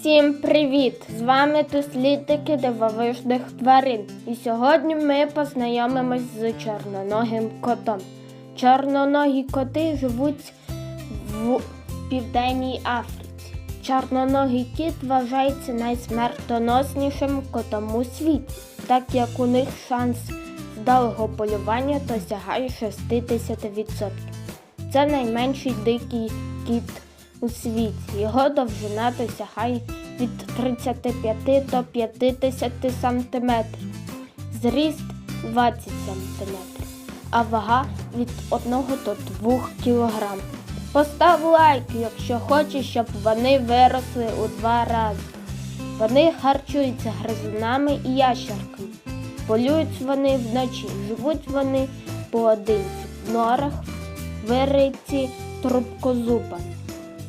Всім привіт! З вами дослідники дивовижних тварин. І сьогодні ми познайомимось з чорноногим котом. Чорноногі коти живуть в Південній Африці. Чорноногий кіт вважається найсмертоноснішим котом у світі, так як у них шанс вдалого полювання досягає 60%. Це найменший дикий кіт у світі. Його довжина досягає від 35 до 50 см, зріст 20 см, а вага від 1 до 2 кг. Постав лайк, якщо хочеш, щоб вони виросли у два рази. Вони харчуються гризунами і ящерками. Полюють вони вночі, живуть вони поодинці, в норах, вириті трубкозубами.